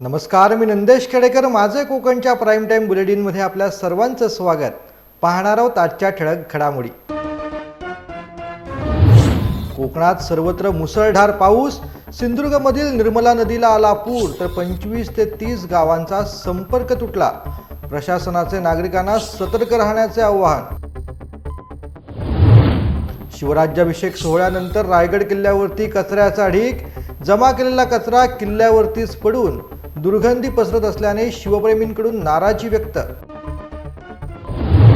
नमस्कार मी नंदेश खेडेकर. माझे कोकणच्या प्राईम टाईम बुलेटिनमध्ये आपल्या सर्वांचं स्वागत. पाहणार आहोत आजच्या ठळक घडामोडी. कोकणात सर्वत्र मुसळधार पाऊस. सिंधुदुर्गमधील निर्मला नदीला आला पूर तर पंचवीस ते तीस गावांचा संपर्क तुटला. प्रशासनाचे नागरिकांना सतर्क राहण्याचे आवाहन. शिवराज्याभिषेक सोहळ्यानंतर रायगड किल्ल्यावरती कचऱ्याचा ढीक जमा केलेला कचरा किल्ल्यावरतीच पडून दुर्गंधी पसरत असल्याने शिवप्रेमींकडून नाराजी व्यक्त.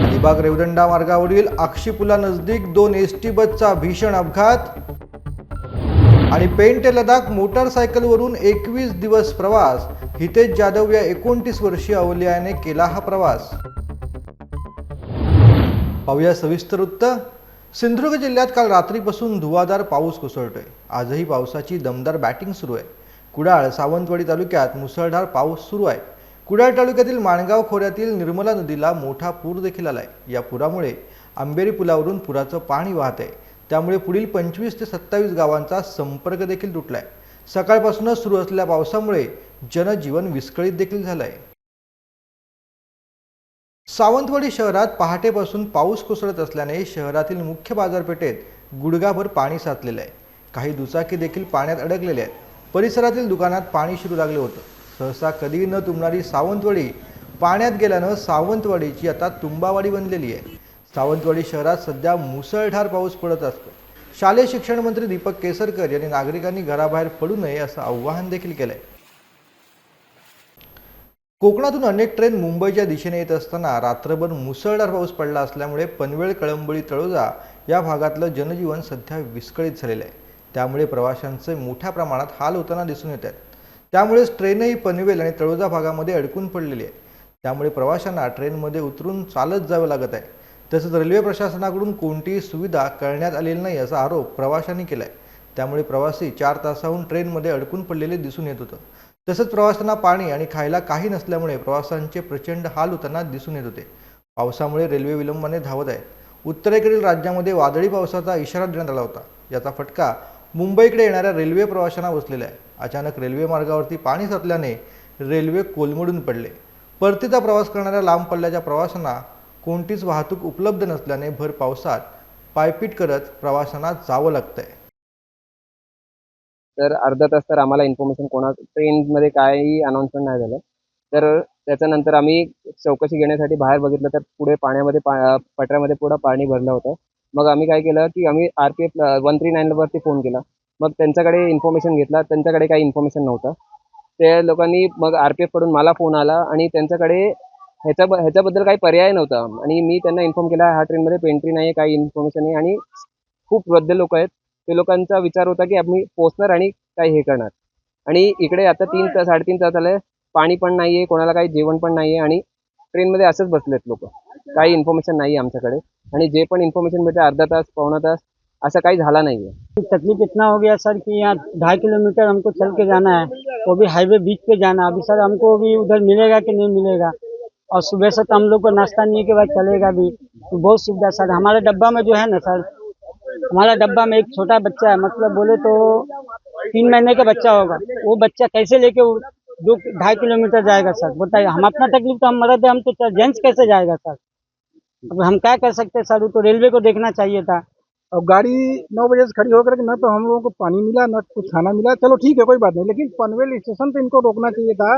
अलिबाग रेवदंडा मार्गावरील आक्षी पुलानजदीक दोन एस टी बसचा भीषण अपघात आणि पेंट ते लडाख मोटारसायकलवरून एकवीस दिवस प्रवास. हितेश जाधव या एकोणतीस वर्षीय अवलियाने केला हा प्रवास. पाहूया सविस्तर वृत्त सिंधुदुर्ग जिल्ह्यात काल रात्रीपासून धुवाधार पाऊस कोसळतोय. आजही पावसाची दमदार बॅटिंग सुरू आहे. कुडाळ सावंतवाडी तालुक्यात मुसळधार पाऊस सुरू आहे. कुडाळ तालुक्यातील माणगाव खोऱ्यातील निर्मला नदीला मोठा पूर देखील आलाय. या पुरामुळे आंबेरी पुलावरून पुराचं पाणी वाहत आहे. त्यामुळे पुढील पंचवीस ते सत्तावीस गावांचा संपर्क देखील तुटलाय. सकाळपासूनच सुरू असलेल्या पावसामुळे जनजीवन विस्कळीत देखील झालंय. सावंतवाडी शहरात पहाटेपासून पाऊस कोसळत असल्याने शहरातील मुख्य बाजारपेठेत गुडघाभर पाणी साचलेलं आहे. काही दुचाकी देखील पाण्यात अडकलेल्या आहेत. परिसरातील दुकानात पाणी शिरू लागले होतं. सहसा कधी न तुंबणारी सावंतवाडी पाण्यात गेल्यानं सावंतवाडीची आता तुंबावाडी बनलेली आहे. सावंतवाडी शहरात सध्या मुसळधार पाऊस पडत असतो. शालेय शिक्षण मंत्री दीपक केसरकर यांनी नागरिकांनी घराबाहेर पडू नये असं आव्हान देखील केलंय. कोकणातून अनेक ट्रेन मुंबईच्या दिशेने येत असताना रात्रभर मुसळधार पाऊस पडला असल्यामुळे पनवेल कळंबोळी तळोजा या भागातलं जनजीवन सध्या विस्कळीत झालेलं आहे. त्यामुळे प्रवाशांचे मोठ्या प्रमाणात हाल होताना दिसून येत आहेत. त्यामुळेच ट्रेनही पनवेल आणि तळोजा भागामध्ये अडकून पडलेली आहे. त्यामुळे प्रवाशांना ट्रेनमध्ये उतरून चालत जावं लागत आहे. तसंच रेल्वे प्रशासनाकडून कोणतीही सुविधा करण्यात आलेली नाही असा आरोप प्रवाशांनी केला आहे त्यामुळे प्रवासी चार तासाहून ट्रेनमध्ये अडकून पडलेले दिसून येत होतं. तसंच प्रवाशांना पाणी आणि खायला काही नसल्यामुळे प्रवाशांचे प्रचंड हाल होताना दिसून येत होते. पावसामुळे रेल्वे विलंबाने धावत आहेत. उत्तरेकडील राज्यामध्ये वादळी पावसाचा इशारा देण्यात आला होता. याचा फटका मुंबईकडे येणाऱ्या रेल्वे प्रवाशांना बसलेला आहे अचानक रेल्वे मार्गावरती पाणी साचल्याने रेल्वे कोलमडून पडले. परतीचा प्रवास करणाऱ्या लांब पल्ल्याच्या प्रवाशांना कोणतीच वाहतूक उपलब्ध नसल्याने भर पावसात पायपीट करत प्रवाशांना जावं लागतंय. तर अर्धा तास तर आम्हाला इन्फॉर्मेशन कोणा ट्रेनमध्ये काही अनाऊन्समेंट नाही झालं. तर त्याच्यानंतर आम्ही चौकशी घेण्यासाठी बाहेर बघितलं तर पुढे पाण्यामध्ये पा पटऱ्यामध्ये पुढं पाणी भरलं होतं. मग आम्ही काय केलं की आम्ही R P F one three नाईनवरती phone केला. मग त्यांच्याकडे इन्फॉर्मेशन घेतला. त्यांच्याकडे काही इन्फॉर्मेशन नव्हतं. त्या लोकांनी मग आर पी एफकडून मला फोन आला आणि त्यांच्याकडे ह्याच्या ह्याच्याबद्दल काही पर्याय नव्हता. आणि मी त्यांना इन्फॉर्म केला ह्या ट्रेनमध्ये पेंट्री नाही काही इन्फॉर्मेशन नाही. आणि खूप वृद्ध लोक आहेत. ते लोकांचा विचार होता की आम्ही पोचणार आणि काही हे करणार. आणि इकडे आता तीन तास साडेतीन तास आले पाणी पण नाही आहे कोणाला काही जेवण पण नाही आहे आणि ट्रेनमध्ये असंच बसलेत लोक. काही इन्फॉर्मेशन नाही आहे आमच्याकडे. आणि जे पण इन्फॉर्मेशन भेटते अर्धा तास, पावणा तास, असं काही झाला नाही आहे तकलीफ़ इतना हो गया सर कि यहाँ ढाई किलोमीटर हमको चल के जाना है। वो भी हाईवे बीच पे जाना है। अभी सर हमको भी उधर मिलेगा कि नहीं मिलेगा? और सुबह से तो हम लोग को नाश्ता नहीं के बाद चलेगा भी। तो बहुत सुविधा सर। हमारे डब्बा में जो है ना सर, हमारा डब्बा में एक छोटा बच्चा है। मतलब बोले तो तीन महीने का बच्चा होगा। वो बच्चा कैसे लेके दो ढाई किलोमीटर जाएगा सर? बताइए, हम अपना तकलीफ़ तो हम मरद है हम तो जेंट्स कैसे जाएगा सर? अब हम क्या कर सकते सर तो रेलवे को देखना चाहिए था। अब गाड़ी नौ बजे से खड़ी होकर के न तो हम लोगों को पानी मिला, न कुछ खाना मिला। चलो ठीक है, कोई बात नहीं, लेकिन पनवेल स्टेशन पे इनको रोकना चाहिए था।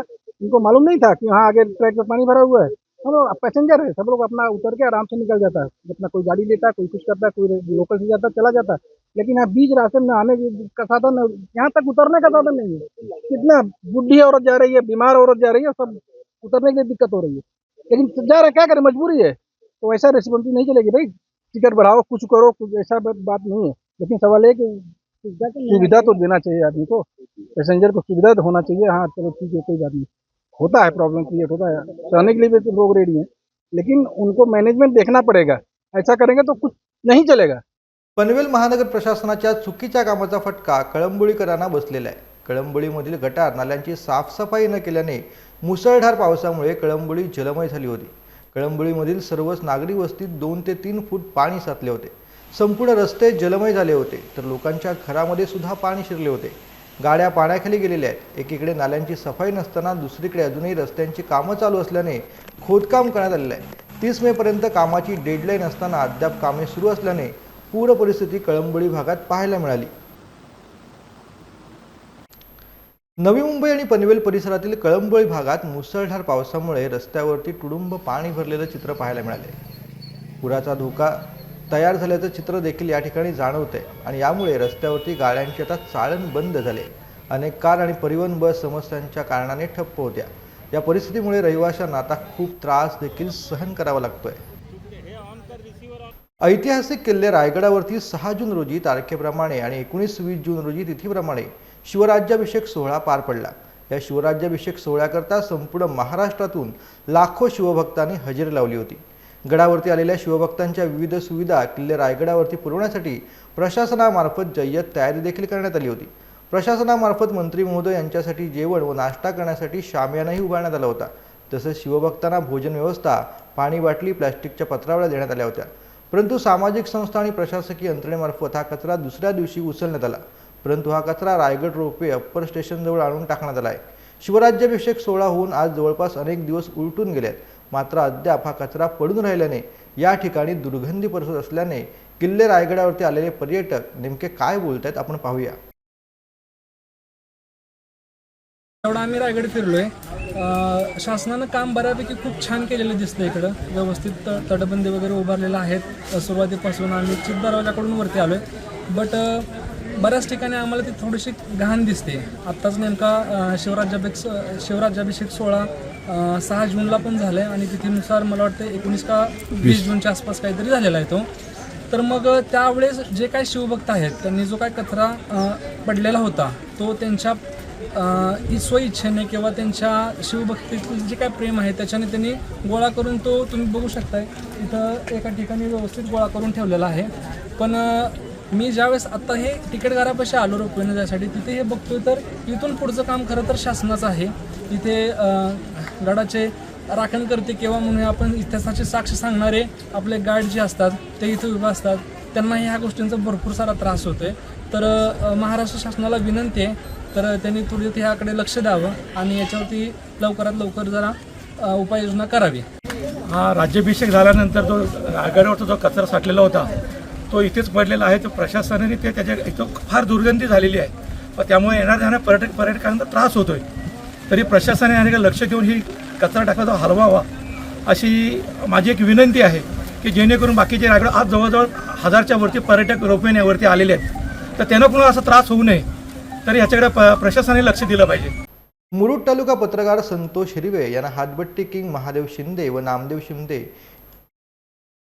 इनको मालूम नहीं था कि वहाँ आगे ट्रैक पे पानी भरा हुआ है। हम लोग पैसेंजर है, सब लोग अपना उतर के आराम से निकल जाता। है अपना कोई गाड़ी लेता, कोई कुछ करता है कोई लोकल से जाता, चला जाता। लेकिन यहाँ बीच रास्ते में आने का साधन, यहाँ तक उतरने का साधन नहीं है। कितना बुढ़ी औरत जा रही है, बीमार औरत जा रही है, सब उतरने की दिक्कत हो रही है। लेकिन जा रहे क्या करें? मजबूरी है। तो ऐसा रिस्पॉन्सिबिलिटी नहीं चलेगी भाई। टिकट बढ़ाओ कुछ करो कुछ ऐसा बात नहीं है। लेकिन सवाल है कि सुविधा तो देना चाहिए आदमी को। पैसेंजर को सुविधा तो होना चाहिए। हाँ चलो ठीक है कोई बात नहीं। होता है प्रॉब्लम क्रिएट होता है। सहने के लिए भी तो लोग रेडी हैं। लेकिन उनको मैनेजमेंट देखना पड़ेगा। ऐसा करेंगे तो कुछ नहीं चलेगा। पनवेल महानगर प्रशासनाच्या चुकीच्या कामाचा फटका कळंबोळीकरांना बसलेला आहे. कळंबोळीमधील गटार नाल्यांची साफसफाई न केल्याने मुसळधार पावसामुळे कळंबोळी जलमय झाली होती. कळंबोळीमधील सर्वच नागरी वस्तीत दोन ते तीन फूट पाणी साचले होते. संपूर्ण रस्ते जलमय झाले होते तर लोकांच्या घरामध्ये सुद्धा पाणी शिरले होते. गाड्या पाण्याखाली गेलेल्या आहेत. एकीकडे नाल्यांची सफाई नसताना दुसरीकडे अजूनही रस्त्यांची कामं चालू असल्याने खोदकाम करण्यात आलेलं आहे. तीस मेपर्यंत कामाची डेडलाईन असताना अद्याप कामे सुरू असल्याने पूर परिस्थिती कळंबोळी भागात पाहायला मिळाली. नवी मुंबई आणि पनवेल परिसरातील कळंबोळी भागात मुसळधार पावसामुळे रस्त्यावरती तुडुंब पाणी भरलेलं चित्र पाहायला मिळाले. पुराचा धोका तयार झाल्याचं चित्र देखील या ठिकाणी जाणवते आणि यामुळे रस्त्यावरती गाड्यांचे आता चाळण बंद झाले. अनेक कार आणि परिवहन बस समस्यांच्या कारणाने ठप्प होत्या. या परिस्थितीमुळे रहिवाशांना आता खूप त्रास देखील सहन करावा लागतोय. ऐतिहासिक किल्ले रायगडावरती सहा जून रोजी तारखेप्रमाणे आणि एकोणीस वीस जून रोजी तिथीप्रमाणे शिवराज्याभिषेक सोहळा पार पडला. या शिवराज्याभिषेक सोहळ्याकरता संपूर्ण महाराष्ट्रातून लाखो शिवभक्तांनी हजेरी लावली होती. गडावरती आलेल्या शिवभक्तांच्या विविध सुविधा किल्ले रायगडावरती पुरवण्यासाठी प्रशासनामार्फत जय्यत तयारी देखील करण्यात आली होती. प्रशासनामार्फत मंत्री महोदय यांच्यासाठी जेवण व नाश्ता करण्यासाठी शामियानाही उभारण्यात आला होता. तसंच शिवभक्तांना भोजन व्यवस्था पाणी बाटली प्लॅस्टिकच्या पत्रावळ्या देण्यात आल्या होत्या. परंतु सामाजिक संस्था आणि प्रशासकीय यंत्रणेमार्फत हा कचरा दुसऱ्या दिवशी उचलण्यात आला. परंतु हा कचरा रायगड रोपवे अप्पर स्टेशनजवळ आणून टाकण्यात आला आहे शिवराज्याभिषेक सोहळा होऊन आज जवळपास अनेक दिवस उलटून गेले आहेत मात्र अद्याप हा कचरा पडून राहिल्याने या ठिकाणी दुर्गंधी परसत असल्याने किल्ले रायगडावरती आलेले पर्यटक नेमके काय बोलत आहेत आपण पाहूया. एवढा आम्ही रायगड फिरलोय. शासनानं काम बऱ्यापैकी खूप छान केलेलं दिसतं इकडं. व्यवस्थित त- तटबंदी वगैरे उभारलेलं आहेत. सुरुवातीपासून आम्ही चित दरवाजाकडून वरती आलोय. बट बऱ्याच ठिकाणी आम्हाला ती थोडीशी घाण दिसते. आत्ताच नेमका शिवराज्याभिषेक शिवराज्याभिषेक सोहळा सहा जूनला पण झालाय आणि तिथीनुसार मला वाटतं एकोणीस का वीस जूनच्या आसपास काहीतरी झालेला आहे तो. तर मग त्यावेळेस जे काही शिवभक्त आहेत त्यांनी जो काय कचरा पडलेला होता तो त्यांच्या स्वइच्छेने किंवा त्यांच्या शिवभक्तीतील जे काय प्रेम आहे त्याच्याने त्यांनी गोळा करून तो तुम्ही बघू शकताय इथं एका ठिकाणी व्यवस्थित गोळा करून ठेवलेला आहे. पण मी ज्यावेळेस आत्ता हे तिकीटगारापाशी आलो रोपवेनं जायसाठी तिथे हे बघतोय तर इथून पुढचं काम खरं तर शासनाचं आहे. इथे गडाचे राखण करते किंवा म्हणून आपण इतिहासाची साक्ष सांगणारे आपले गाईड जे असतात ते इथे उभे असतात. त्यांना ह्या गोष्टींचा भरपूर सारा त्रास होतोय. तर महाराष्ट्र शासनाला विनंती आहे तर त्यांनी थोडी ह्याकडे लक्ष द्यावं आणि याच्यावरती लवकरात लवकर जरा उपाययोजना करावी. हा राज्याभिषेक झाल्यानंतर जो आघाडीवरचा जो कचरा साठलेला होता तो इथेच पडलेला आहे. तो प्रशासनाने ते त्याच्या इथं फार दुर्गंधी झालेली आहे. व त्यामुळे येणार जाणार पर्यटक पर्यटकांना त्रास होतोय. तरी प्रशासनाने याकडे लक्ष देऊन ही कचरा टाकायचा हलवावा अशी माझी एक विनंती आहे की जेणेकरून बाकीचे रायगड आज जवळजवळ हजारच्या वरती पर्यटक रोपवेण्यावरती आलेले आहेत. तर त्यांना कुणाला असा त्रास होऊ नये. तरी ह्याच्याकडे प प्रशासनाने लक्ष दिलं पाहिजे. मुरुड तालुका पत्रकार संतोष हिरवे यांना हातबट्टी किंग महादेव शिंदे व नामदेव शिंदे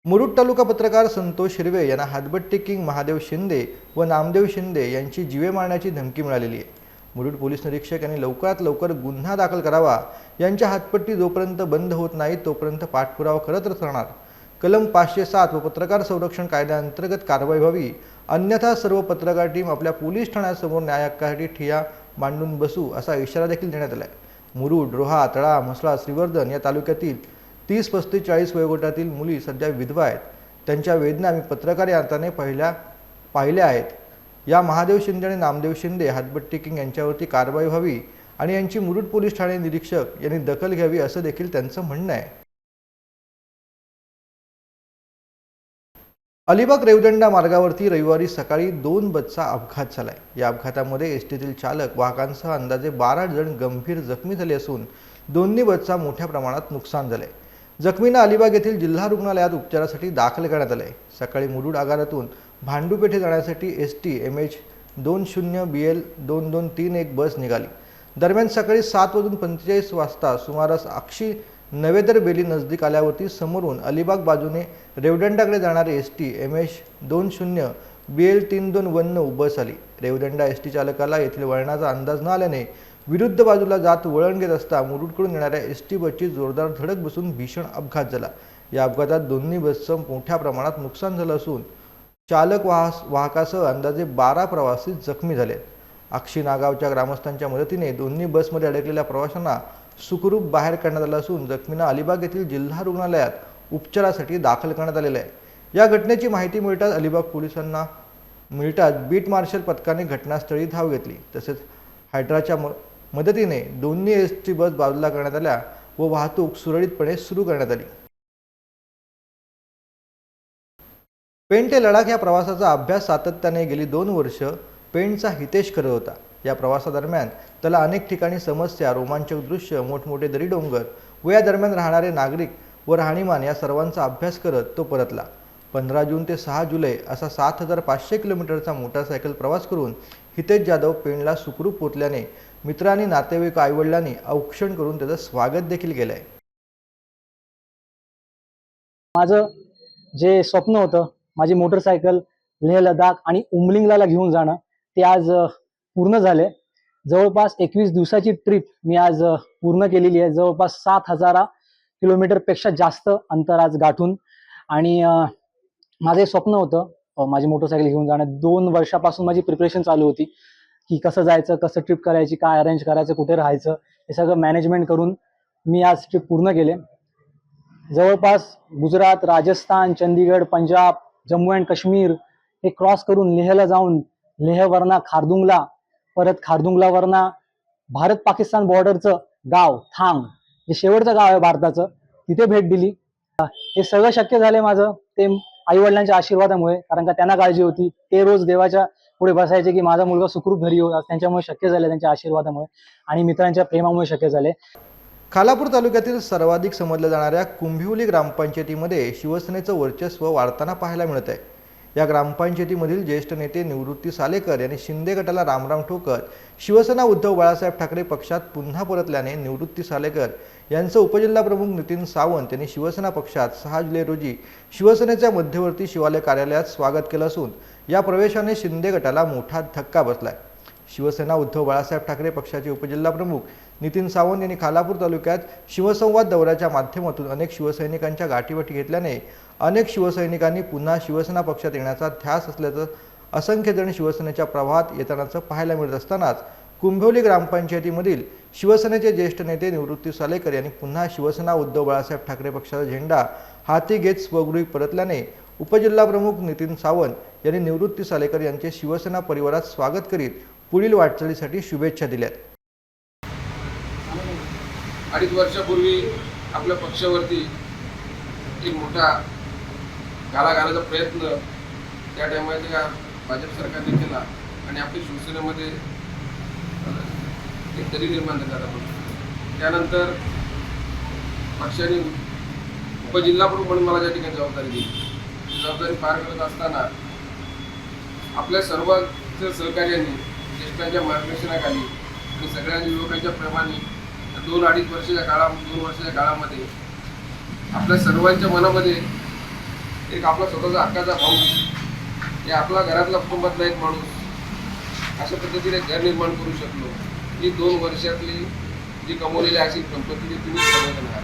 मुरुड तालुका पत्रकार संतोष हिरवे यांना हातबट्टी किंग महादेव शिंदे व नामदेव शिंदे यांची जीवे मारण्याची धमकी मिळालेली आहे. मुरुड पोलीस निरीक्षक यांनी लवकरात लवकर गुन्हा दाखल करावा. यांच्या हातपट्टी जोपर्यंत बंद होत नाही तोपर्यंत पाठपुरावा करतच राहणार कलम पाचशे सात व पत्रकार संरक्षण कायद्याअंतर्गत कारवाई व्हावी. अन्यथा सर्व पत्रकार टीम आपल्या पोलीस ठाण्यासमोर न्यायाकासाठी ठिया मांडून बसू असा इशारा देखील देण्यात आला आहे मुरुड रोहा तळा म्हसळा श्रीवर्धन या तालुक्यातील तीस पस्तीस चाळीस वयोगटातील मुली सध्या विधवा आहेत. त्यांच्या वेदना आम्ही पत्रकार या अर्थाने पहिल्या पाहिल्या आहेत. या महादेव शिंदे आणि नामदेव शिंदे हातबट्टी किंग यांच्यावरती कारवाई व्हावी आणि यांची मुरुड पोलीस ठाणे निरीक्षक यांनी दखल घ्यावी असं देखील त्यांचं म्हणणं आहे. अलिबाग रेवदंडा मार्गावरती रविवारी सकाळी दोन बसचा अपघात झालाय. या अपघातामध्ये एस टीतील चालक वाहकांसह अंदाजे बारा जण गंभीर जखमी झाले असून दोन्ही बसचा मोठ्या प्रमाणात नुकसान झालंय. जखमींना अलिबाग येथील जिल्हा रुग्णालयात उपचारासाठी दाखल करण्यात आले. सकाळी मुरुड आगारातून भांडूपेठे जाण्यासाठी एस टी एम एच दोन शून्य बी एल दोन दोन तीन एक बस निघाली. दरम्यान सकाळी सात वाजून पंचेचाळीस वाजता सुमारास अक्षी नवेदर बेली नजदीक आल्यावरती समोरून अलिबाग बाजूने रेवदंडाकडे जाणारी एस टी एम एच दोन शून्य बी एल तीन दोन वन नऊ बस आली. रेवदंडा एस टी चालकाला येथील वळणाचा अंदाज न आल्याने विरुद्ध बाजूला जात वळण घेत असता मुरुडकडून येणाऱ्या एस टी बसची जोरदार धडक बसून भीषण अपघात झाला. या अपघातात दोन्ही बसचं मोठ्या प्रमाणात नुकसान झालं असून चालक वाहस वाहकासह अंदाजे बारा प्रवासी जखमी झाले. अक्षी नागावच्या ग्रामस्थांच्या मदतीने दोन्ही बसमध्ये अडकलेल्या प्रवाशांना सुखरूप बाहेर काढण्यात आलं असून जखमींना अलिबाग येथील जिल्हा रुग्णालयात उपचारासाठी दाखल करण्यात आलेलं आहे. या घटनेची माहिती मिळताच अलिबाग पोलिसांना मिळताच बीट मार्शल पथकाने घटनास्थळी धाव घेतली. तसेच हायड्राच्या म मदतीने दोन्ही एस टी बस बाजूला करण्यात आल्या व वाहतूक सुरळीतपणे सुरू करण्यात आली. पेण ते लडाख या प्रवासाचा अभ्यास सातत्याने गेली दोन वर्ष पेणचा हितेश करत होता. या प्रवासादरम्यान त्याला अनेक ठिकाणी समस्या रोमांचक दृश्य मोठमोठे दरी डोंगर व या दरम्यान राहणारे नागरिक व राहणीमान या सर्वांचा अभ्यास करत तो परतला. पंधरा जून ते सहा जुलै असा सात हजार पाचशे किलोमीटरचा मोटारसायकल प्रवास करून हितेश जाधव पेणला सुखरूप पोचल्याने मित्रांनी नातेवाईक आईवडिलांनी औक्षण करून त्याचं स्वागत देखील केलं आहे माझं जे स्वप्न होतं माझी मोटरसायकल लेह लडाख आणि उमलिंगला घेऊन जाणं ते आज पूर्ण झाले जवळपास एकवीस दिवसाची ट्रिप मी आज पूर्ण केलेली आहे. जवळपास सात हजारा किलोमीटरपेक्षा जास्त अंतर आज गाठून आणि माझं एक स्वप्न होतं माझी मोटरसायकल घेऊन जाणं. दोन वर्षापासून माझी प्रिपरेशन चालू होती की कसं जायचं कसं ट्रिप करायची काय अरेंज करायचं कुठे राहायचं हे सगळं मॅनेजमेंट करून मी आज ट्रिप पूर्ण केले. जवळपास गुजरात राजस्थान चंदीगड पंजाब जम्मू अँड काश्मीर हे क्रॉस करून लेहला जाऊन लेहवरना खारदुंगला परत खारदुंगलावरना भारत पाकिस्तान बॉर्डरचं गाव थांग जे शेवटचं गाव आहे भारताचं तिथे भेट दिली. हे सगळं शक्य झाले माझं ते आई वडिलांच्या आशीर्वादामुळे कारण का त्यांना काळजी होती. ते रोज देवाच्या पुढे बसायचे की माझा मुलगा सुखरूप घरी हो त्यांच्यामुळे शक्य झाले त्यांच्या आशीर्वादामुळे. आणि मित्रांच्या प्रेमामुळे शक्य झाले. खालापूर तालुक्यातील सर्वाधिक समजल्या जाणाऱ्या कुंभिवली ग्रामपंचायतीमध्ये शिवसेनेचं वर्चस्व वाढताना पाहायला मिळत आहे या ग्रामपंचायतीमधील ज्येष्ठ नेते निवृत्ती सालेकर यांनी शिंदे गटाला रामराम ठोकत शिवसेना उद्धव बाळासाहेब ठाकरे पक्षात पुन्हा परतल्याने निवृत्ती सालेकर यांचं उपजिल्हाप्रमुख नितीन सावंत यांनी शिवसेना पक्षात सहा जुलै रोजी शिवसेनेच्या मध्यवर्ती शिवालय कार्यालयात स्वागत केलं असून या प्रवेशाने शिंदे गटाला मोठा धक्का बसलाय. शिवसेना उद्धव बाळासाहेब ठाकरे पक्षाचे उपजिल्हाप्रमुख नितीन सावंत यांनी खालापूर तालुक्यात शिवसंवाद दौऱ्याच्या माध्यमातून अनेक शिवसैनिकांच्या गाठीवाठी घेतल्याने अनेक शिवसैनिकांनी पुन्हा शिवसेना पक्षात येण्याचा ध्यास असल्याचं असंख्य जण शिवसेनेच्या प्रवाहात येतानाचं पाहायला मिळत असतानाच कुंभवली ग्रामपंचायतीमधील शिवसेनेचे ज्येष्ठ नेते निवृत्ती सालेकर यांनी पुन्हा शिवसेना उद्धव बाळासाहेब ठाकरे पक्षाचा झेंडा हाती घेत स्वगृही परतल्याने उपजिल्हाप्रमुख नितीन सावंत यांनी निवृत्ती सालेकर यांचे शिवसेना परिवारात स्वागत करीत पुढील वाटचालीसाठी शुभेच्छा दिल्यात. अडीच वर्षापूर्वी आपल्या पक्षावरती एक मोठा घाला घालायचा प्रयत्न त्या टायमाच्या भाजप सरकारने केला आणि आपल्या शिवसेनेमध्ये एक दरी निर्माण झाला आपण. त्यानंतर पक्षाने उपजिल्हा प्रमुख म्हणून मला त्या ठिकाणी जबाबदारी दिली. ती जबाबदारी पार करत असताना आपल्या सर्वांच्या सहकार्याने ज्येष्ठांच्या मार्गदर्शनाखाली आणि सगळ्या युवकांच्या प्रेमाने दोन अडीच वर्षाच्या काळा दोन वर्षाच्या काळामध्ये आपल्या सर्वांच्या मनामध्ये एक आपला स्वतःचा हक्काचा भाऊ हे आपला घरातला कुटुंबातला एक माणूस अशा पद्धतीने घर निर्माण करू शकलो. ही दोन वर्षातली जी कमवलेली अशी कंपनी ती तुम्ही आहात.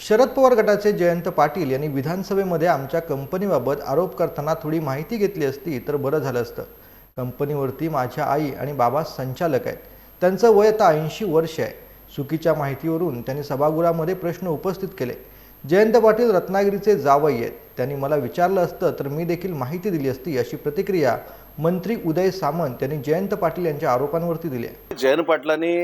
शरद पवार गटाचे जयंत पाटील यांनी विधानसभेमध्ये आमच्या कंपनीबाबत आरोप करताना थोडी माहिती घेतली असती तर बरं झालं असतं. कंपनीवरती माझ्या आई आणि बाबा संचालक आहेत. त्यांचं वय आता ऐंशी वर्ष आहे. चुकीच्या माहितीवरून त्यांनी सभागृहामध्ये प्रश्न उपस्थित केले. जयंत पाटील रत्नागिरीचे जावई आहेत. त्यांनी मला विचारलं असतं तर मी देखील माहिती दिली असती अशी प्रतिक्रिया मंत्री उदय सामंत यांनी जयंत पाटील यांच्या आरोपांवरती दिली. जयंत पाटलांनी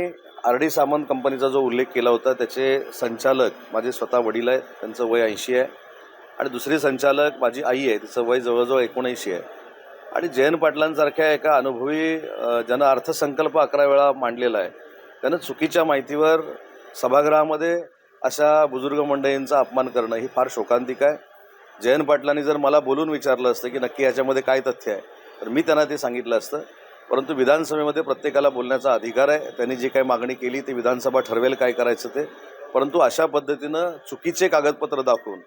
आर डी सामंत कंपनीचा जो उल्लेख केला होता त्याचे संचालक माझे स्वतः वडील आहेत त्यांचं वय ऐंशी आहे. आणि दुसरे संचालक माझी आई आहे तिचं वय जवळजवळ एकोणऐंशी आहे. आणि जयंत पाटलांसारख्या एका अनुभवी ज्यानं अर्थसंकल्प अकरा वेळा मांडलेला आहे त्यानं चुकीच्या माहितीवर सभागृहामध्ये अशा बुजुर्ग मंडळींचा अपमान करणं ही फार शोकांतिक आहे. जयंत पाटलांनी जर मला बोलून विचारलं असतं की नक्की याच्यामध्ये काय तथ्य आहे तर मी त्यांना ते सांगितलं असतं. परंतु विधानसभेमध्ये प्रत्येकाला बोलण्याचा अधिकार आहे. त्यांनी जी काही मागणी केली ती विधानसभा ठरवेल काय करायचं ते. परंतु अशा पद्धतीनं चुकीचे कागदपत्र दाखवून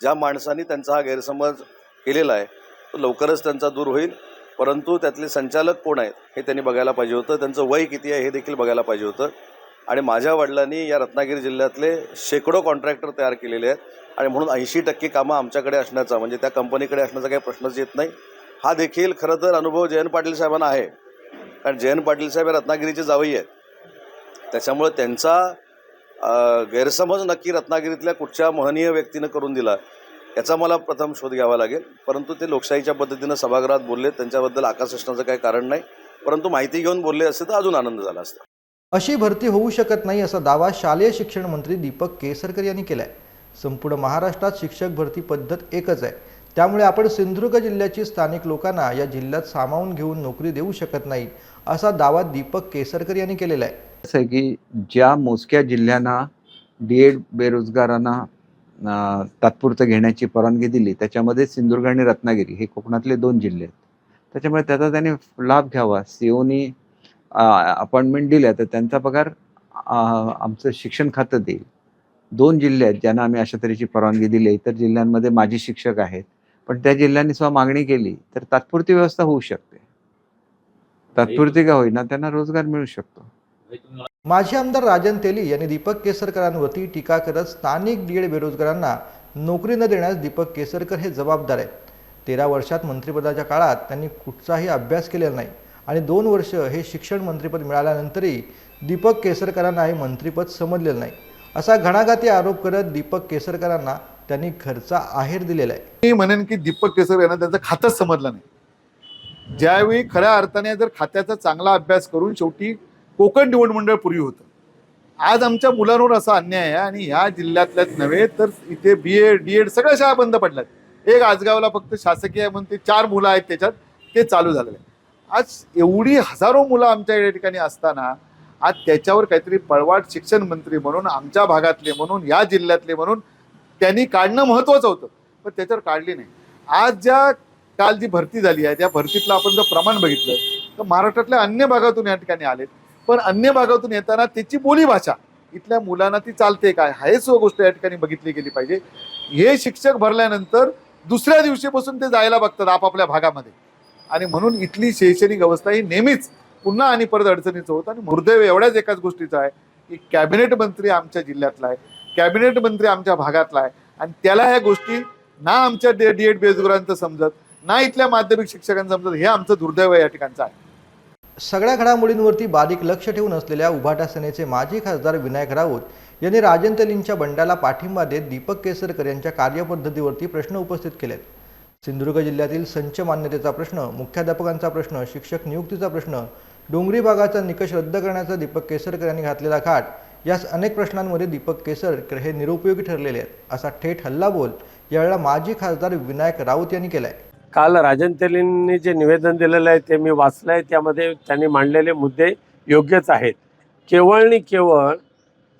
ज्या माणसांनी त्यांचा हा गैरसमज केलेला आहे तो लवकरच त्यांचा दूर होईल. परंतु त्यातले संचालक कोण आहेत हे त्यांनी बघायला पाहिजे होतं. त्यांचं वय किती आहे हे देखील बघायला पाहिजे होतं. आणि माझ्या वडिलांनी या रत्नागिरी जिल्ह्यातले शेकडो कॉन्ट्रॅक्टर तयार केलेले आहेत. आणि म्हणून ऐंशी टक्के कामं आमच्याकडे असण्याचा म्हणजे त्या कंपनीकडे असण्याचा काही प्रश्नच येत नाही. हा देखील खरं तर अनुभव जयंत पाटील साहेबांना आहे. कारण जयंत पाटील साहेब हे रत्नागिरीचे जावई आहेत. त्याच्यामुळे त्यांचा गैरसमज नक्की रत्नागिरीतल्या कुठच्या महनीय व्यक्तीनं करून दिला याचा मला प्रथम शोध घ्यावा लागेल. परंतु ते लोकशाहीच्या पद्धतीनं सभागृहात बोलले त्यांच्याबद्दल आकाश असण्याचं काही कारण नाही. परंतु माहिती घेऊन बोलले असते तर अजून आनंद झाला असता. अशी भरती होऊ शकत नाही असा दावा शालेय शिक्षण मंत्री दीपक केसरकर यांनी केलाय. संपूर्ण महाराष्ट्रात शिक्षक भरती पद्धत एकच आहे. त्यामुळे आपण सिंधुदुर्ग जिल्ह्याची स्थानिक लोकांना या जिल्ह्यात सामावून घेऊन नोकरी देऊ शकत नाही असा दावा दीपक केसरकर यांनी केलेला आहे. असं आहे की ज्या मोजक्या जिल्ह्यांना डी एड बेरोजगारांना तात्पुरतं घेण्याची परवानगी दिली त्याच्यामध्ये सिंधुदुर्ग आणि रत्नागिरी हे कोकणातले दोन जिल्हे आहेत. त्याच्यामुळे त्याचा त्याने लाभ घ्यावा. सीओनी अपॉइंटमेंट दिल्या तर त्यांचा पगार आमचं शिक्षण खातं देईल. दोन जिल्हे आहेत ज्यांना आम्ही अशा तऱ्हेची परवानगी दिली इतर जिल्ह्यांमध्ये माजी शिक्षक आहेत. पण त्या जिल्ह्यांनी सुद्धा मागणी केली तर तात्पुरती व्यवस्था होऊ शकते. तात्पुरती का होईना त्यांना रोजगार मिळू शकतो. माजी आमदार राजन तेली यांनी दीपक केसरकरांवरती टीका करत स्थानिक डीएड बेरोजगारांना नोकरी न देण्यास दीपक केसरकर हे जबाबदार आहेत. तेरा वर्षात मंत्रिपदाच्या काळात त्यांनी कुठचाही अभ्यास केलेला नाही आणि दोन वर्ष हे शिक्षण मंत्रिपद मिळाल्यानंतरही दीपक केसरकरांना हे मंत्रिपद समजलेलं नाही. असा घणाघाती आरोप करत दीपक केसरकरांना त्यांनी खर्चा आहेर दिलेला आहे. मी म्हणेन की दीपक केसर यांना त्यांचं खातंच समजलं नाही. ज्यावेळी खऱ्या अर्थाने जर खात्याचा चांगला अभ्यास करून शेवटी कोकण निवड मंडळ पूर्वी होतं. आज आमच्या मुलांवर असा अन्याय आहे आणि ह्या जिल्ह्यातल्याच नव्हे तर इथे बी एड डी एड सगळ्या शाळा बंद पडल्यात. एक आजगावला फक्त शासकीय म्हणून ते चार मुलं आहेत त्याच्यात ते चालू झालेलं आहे आज एवढी हजारो मुलं आमच्या या ठिकाणी असताना आज त्याच्यावर काहीतरी पळवाट शिक्षण मंत्री म्हणून आमच्या भागातले म्हणून या जिल्ह्यातले म्हणून त्यांनी काढणं महत्वाचं होतं. पण त्याच्यावर काढली नाही. आज ज्या काल जी भरती झाली आहे त्या भरतीतलं आपण जर प्रमाण बघितलं तर महाराष्ट्रातल्या अन्य भागातून या ठिकाणी आलेत. पण अन्य भागातून येताना त्याची बोलीभाषा इथल्या मुलांना ती चालते काय? हे सुद्धा गोष्ट या ठिकाणी बघितली गेली पाहिजे. हे शिक्षक भरल्यानंतर दुसऱ्या दिवशीपासून ते जायला बघतात आपापल्या भागामध्ये. आणि म्हणून इथली शैक्षणिक अवस्था ही नेहमीच पुन्हा आणि परत अडचणीचं होतं. आणि मुर्दैव एवढ्याच एकाच गोष्टीचा आहे की कॅबिनेट मंत्री आमच्या जिल्ह्यातला आहे. कॅबिनेट मंत्री आमच्या भागातला आहे. आणि त्याला ह्या गोष्टी ना आमच्या डी डी एड समजत ना इथल्या माध्यमिक शिक्षकांचं समजत हे आमचं दुर्दैव या ठिकाणचं आहे. सगळ्या घडामोडींवरती बारीक लक्ष ठेवून असलेल्या उभाटा सेनेचे माजी खासदार विनायक राऊत यांनी राजन तेलींच्या बंडाला पाठिंबा देत दीपक केसरकर यांच्या कार्यपद्धतीवरती प्रश्न उपस्थित केलेत. सिंधुदुर्ग जिल्ह्यातील संच मान्यतेचा प्रश्न मुख्याध्यापकांचा प्रश्न शिक्षक नियुक्तीचा प्रश्न डोंगरी भागाचा निकष रद्द करण्याचा दीपक केसरकर यांनी घातलेला घाट यास अनेक प्रश्नांमध्ये दीपक केसरकर हे निरुपयोगी ठरलेले आहेत. असा थेट हल्लाबोल यावेळेला माजी खासदार विनायक राऊत यांनी केलाय. काल राजन तेलींनी जे निवेदन दिलेलं आहे ते मी वाचलं आहे. त्यामध्ये त्यांनी मांडलेले मुद्दे योग्यच आहेत. केवळ आणि केवळ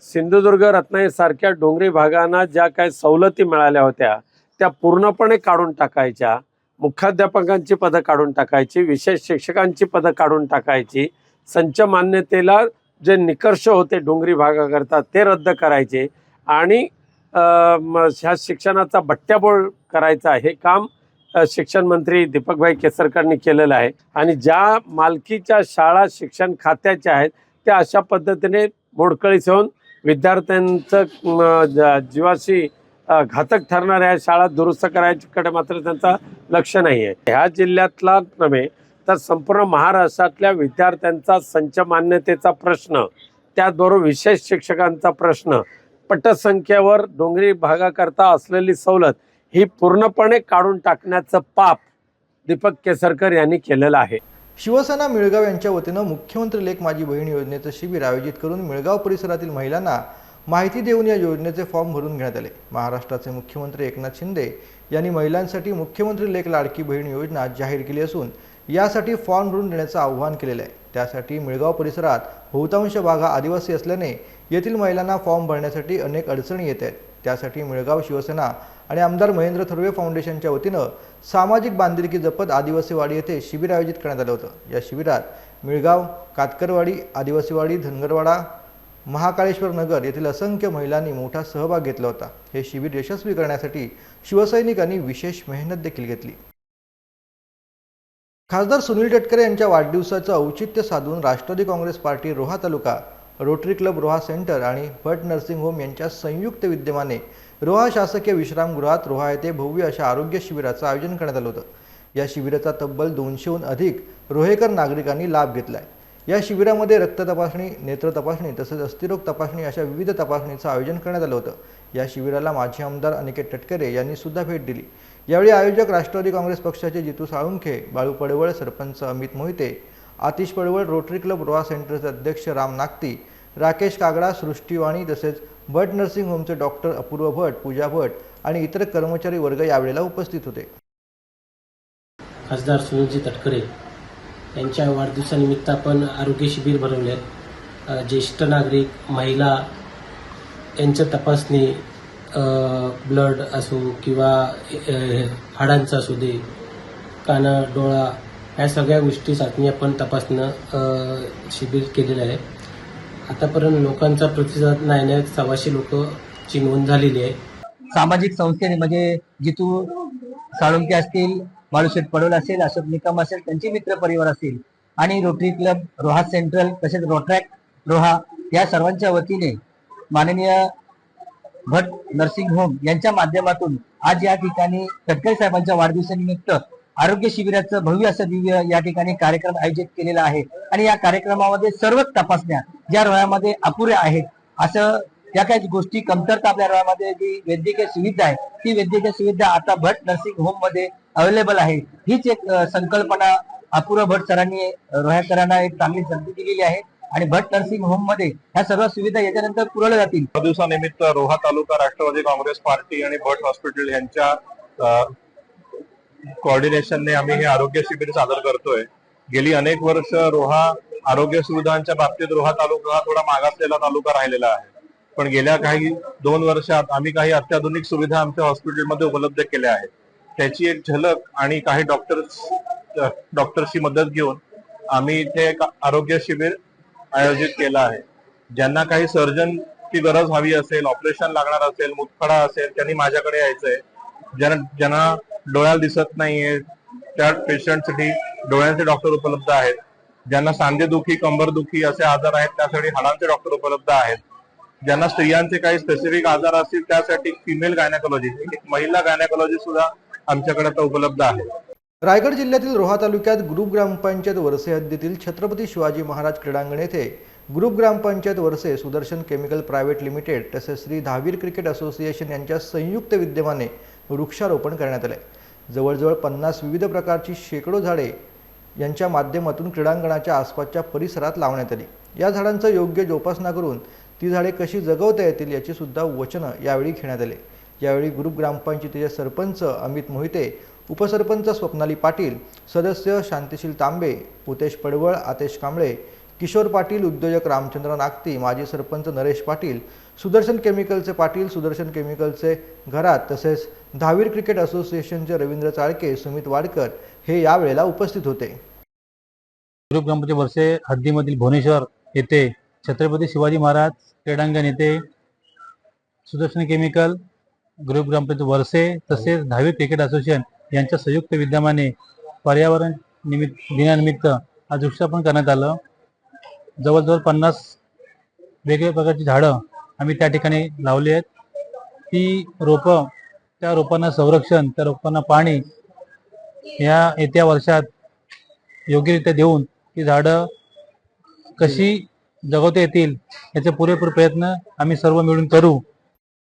सिंधुदुर्ग रत्नागिरीसारख्या डोंगरी भागांना ज्या काही सवलती मिळाल्या होत्या त्या पूर्णपणे काढून टाकायच्या. मुख्याध्यापकांची पदं काढून टाकायची विशेष शिक्षकांची पदं काढून टाकायची संच मान्यतेला जे निकर्ष होते डोंगरी भागाकरता ते रद्द करायचे. आणि ह्या शिक्षणाचा बट्ट्याबोळ करायचा हे काम शिक्षण मंत्री दीपकभाई केसरकरांनी केलेलं आहे. आणि ज्या मालकीच्या शाळा शिक्षण खात्याच्या आहेत त्या अशा पद्धतीने मोडकळीस होऊन विद्यार्थ्यांचं जीवाशी घातक ठरणाऱ्या शाळा दुरुस्त करायच्याकडे मात्र त्यांचा लक्ष नाही आहे ह्या जिल्ह्यातला नव्हे तर संपूर्ण महाराष्ट्रातल्या विद्यार्थ्यांचा संच मान्यतेचा प्रश्न त्याचबरोबर विशेष शिक्षकांचा प्रश्न पटसंख्येवर डोंगरी भागाकरता असलेली सवलत ही पूर्णपणे काढून टाकण्याचं पाप दीपक केसरकर यांनी केलेलं आहे. शिवसेना मिळगाव यांच्या वतीनं मुख्यमंत्री लेख माझी बहीण योजनेचं शिबिर आयोजित करून मिळगाव परिसरातील महिलांना माहिती देऊन या योजनेचे फॉर्म भरून घेण्यात आले. महाराष्ट्राचे मुख्यमंत्री एकनाथ शिंदे यांनी महिलांसाठी मुख्यमंत्री लेख लाडकी बहीण योजना जाहीर केली असून यासाठी फॉर्म भरून देण्याचं आव्हान केलेलं आहे. त्यासाठी मिळगाव परिसरात बहुतांश भागा आदिवासी असल्याने येथील महिलांना फॉर्म भरण्यासाठी अनेक अडचणी येत आहेत. त्यासाठी मिळगाव शिवसेना आणि आमदार महेंद्र थर्वे फाउंडेशनच्या वतीनं सामाजिक बांधिलकी जपत आदिवासीवाडी येथे शिबिर आयोजित करण्यात आलं होतं. या शिबिरात मिळगाव कातकरवाडी आदिवासीवाडी धनगरवाडा महाकाळेश्वर नगर येथील असंख्य महिलांनी मोठा सहभाग घेतला होता. हे शिबिर यशस्वी करण्यासाठी शिवसैनिकांनी विशेष मेहनत देखील घेतली. खासदार सुनील तटकरे यांच्या वाढदिवसाचं औचित्य साधून Rashtravadi Congress party Roha taluka rotary club Roha centre आणि भट नर्सिंग होम यांच्या संयुक्त विद्यमाने रोहा शासकीय विश्रामगृहात रोहा येथे भव्य अशा आरोग्य शिबिराचं आयोजन करण्यात आलं होतं. या शिबिराचा तब्बल दोनशेहून अधिक रोहेकर नागरिकांनी लाभ घेतलाय. या शिबिरामध्ये रक्त तपासणी नेत्र तपासणी तसेच अस्थिरोग तपासणी अशा विविध तपासणीचं आयोजन करण्यात आलं होतं. या शिबिराला माजी आमदार अनिकेत तटकरे यांनी सुद्धा भेट दिली. यावेळी आयोजक राष्ट्रवादी काँग्रेस पक्षाचे जितू साळुंखे बाळू पडवळ सरपंच अमित मोहिते आतिश पडवळ रोटरी क्लब रोहा सेंटरचे अध्यक्ष राम नागती राकेश कागडा सृष्टीवाणी तसेच भट नर्सिंग होमचे डॉक्टर अपूर्व भट पूजा भट आणि इतर कर्मचारी वर्ग यावेळेला उपस्थित होते. खासदार सुनीलजी तटकरे यांच्या वाढदिवसानिमित्त आपण आरोग्य शिबिर भरवले. ज्येष्ठ नागरिक महिला यांच्या तपासणी ब्लड असो किंवा हाडांचं असू दे कानं डोळा या सगळ्या गोष्टी चाचणी आपण तपासणं शिबिर केलेलं आहे. आतापर्यंत लोकांचा प्रतिसाद नाही नाही सव्वाशे लोकची नोंद झालेली आहे. सामाजिक संस्थेने म्हणजे जितू साळुंके असतील माळुशेठ पडोल असेल अशोक निकम असेल त्यांचे मित्र परिवार असतील आणि रोटरी क्लब रोहा सेंट्रल तसेच रोट्रॅक रोहा या सर्वांच्या वतीने माननीय भट नर्सिंग होम यांच्या माध्यमातून आज या ठिकाणी तटकरे साहेबांच्या वाढदिवसानिमित्त आरोग्य शिबिराचं भव्य असं दिव्य या ठिकाणी कार्यक्रम आयोजित केलेला आहे. आणि या कार्यक्रमामध्ये सर्वच तपासण्या ज्या रोह्यामध्ये अपुऱ्या आहेत असं त्या काही गोष्टी कमतरता आपल्या रोह्यामध्ये जी वैद्यकीय सुविधा आहे ती वैद्यकीय सुविधा आता भट नर्सिंग होममध्ये अवेलेबल आहे. हीच एक संकल्पना अपूर्व भट सरांनी रोह्या सरांना एक चांगली संधी दिलेली आहे. आणि भट नर्सिंग होममध्ये ह्या सर्व सुविधा याच्यानंतर पुरवल्या जातील. दिवसानिमित्त रोहा तालुका राष्ट्रवादी काँग्रेस पार्टी आणि भट हॉस्पिटल यांच्या कोऑर्डिनेशनने आम्ही हे आरोग्य शिबिर सादर करतोय. गेली अनेक वर्ष रोहा आरोग्य सुविधांच्या बाबतीत रोहा तालुका हा थोडा मागासलेला तालुका राहिलेला आहे. पण गेल्या काही दोन वर्षात आम्ही काही अत्याधुनिक सुविधा आमच्या हॉस्पिटलमध्ये उपलब्ध केल्या आहेत. त्याची एक झलक आणि काही डॉक्टर्स डॉक्टर्सची मदत घेऊन आम्ही इथे एक आरोग्य शिबिर आयोजित केलं आहे. ज्यांना काही सर्जन ची गरज हवी असेल ऑपरेशन लागणार असेल मुतखडा असेल त्यांनी माझ्याकडे यायचंय. ज्यांना ज्यांना डोळ्याला दिसत नाहीये त्या पेशंटसाठी डोळ्यांचे डॉक्टर उपलब्ध आहेत. ज्यांना सांधेदुखी कंबरदुखी असे आजार आहेत त्यासाठी हाडांचे डॉक्टर उपलब्ध आहेत. ज्यांना स्त्रियांचे काही स्पेसिफिक आजार असतील त्यासाठी फिमेल गायनाकोलॉजी एक महिला गायनाकोलॉजी सुद्धा आमच्याकडे आता उपलब्ध आहे. रायगड जिल्ह्यातील रोहा तालुक्यात ग्रुप ग्रामपंचायत वरसे हद्दीतील छत्रपती शिवाजी महाराज क्रीडांगण येथे group Grampanchayat Varse Sudarshan chemical private limited तसेच श्री दहावीर क्रिकेट असोसिएशन यांच्या संयुक्त विद्यमाने वृक्षारोपण करण्यात आले. जवळजवळ पन्नास विविध प्रकारची शेकडो झाडे यांच्या माध्यमातून क्रीडांगणाच्या आसपासच्या परिसरात लावण्यात आली. या झाडांचं योग्य जोपासना करून ती झाडे कशी जगवता येतील याची सुद्धा वचनं यावेळी घेण्यात आले. यावेळी ग्रुप ग्रामपंचायतीचे सरपंच अमित मोहिते उपसरपंच स्वप्नाली पाटील सदस्य शांतिशील तांबे पुतेश पडवळ आतेश कांबळे किशोर पाटील उद्योजक रामचंद्र नागती माजी सरपंच नरेश पाटील सुदर्शन केमिकलचे पाटील सुदर्शन केमिकलचे घरात तसेच दहावीर क्रिकेट असोसिएशनचे रवींद्र चाळके सुमित वाडकर हे यावेळेला उपस्थित होते. ग्रुप ग्रामपंचायत वर्षे हद्दीमधील भुवनेश्वर येथे छत्रपती शिवाजी महाराज क्रीडांगण येथे सुदर्शन केमिकल ग्रुप ग्रामपंचायत वर्षे तसेच दहावी क्रिकेट असोसिएशन यांच्या संयुक्त विद्यमाने पर्यावरण निमित्त दिनानिमित्त आज वृक्षारोपण करण्यात आलं. जवळजवळ पन्नास वेगवेगळ्या प्रकारची झाडं आम्ही त्या ठिकाणी लावली आहेत. ती रोपं त्या रोपांना संरक्षण त्या रोपांना पाणी या येत्या वर्षात योग्यरित्या देऊन ती झाडं कशी जगवता येतील याचे पुरेपूर प्रयत्न आम्ही सर्व मिळून करू.